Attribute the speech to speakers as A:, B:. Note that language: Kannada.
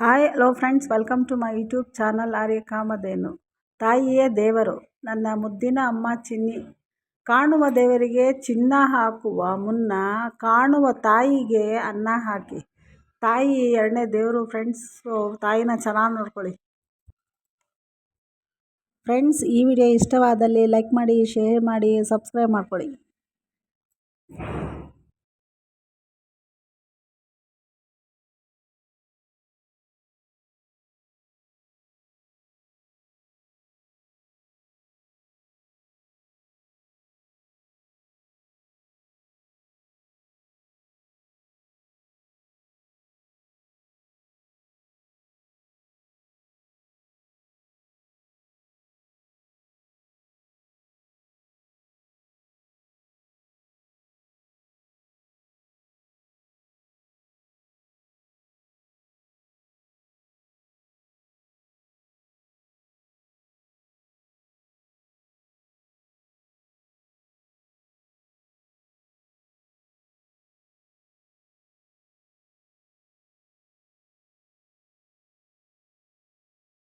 A: Hi, hello friends, welcome to my YouTube channel Arya Kamadhenu ತಾಯಿಯೇ ದೇವರು, ನನ್ನ ಮುದ್ದಿನ ಅಮ್ಮ ಚಿನ್ನಿ. ಕಾಣುವ ದೇವರಿಗೆ ಚಿನ್ನ ಹಾಕುವ ಮುನ್ನ ಕಾಣುವ ತಾಯಿಗೆ ಅನ್ನ ಹಾಕಿ. ತಾಯಿ ಎರಡನೇ ದೇವರು ಫ್ರೆಂಡ್ಸು ತಾಯಿನ ಚೆನ್ನಾಗಿ ನೋಡ್ಕೊಳ್ಳಿ. ಫ್ರೆಂಡ್ಸ್, ಈ ವಿಡಿಯೋ ಇಷ್ಟವಾದಲ್ಲಿ ಲೈಕ್ ಮಾಡಿ, ಶೇರ್ ಮಾಡಿ, ಸಬ್ಸ್ಕ್ರೈಬ್ ಮಾಡ್ಕೊಳ್ಳಿ.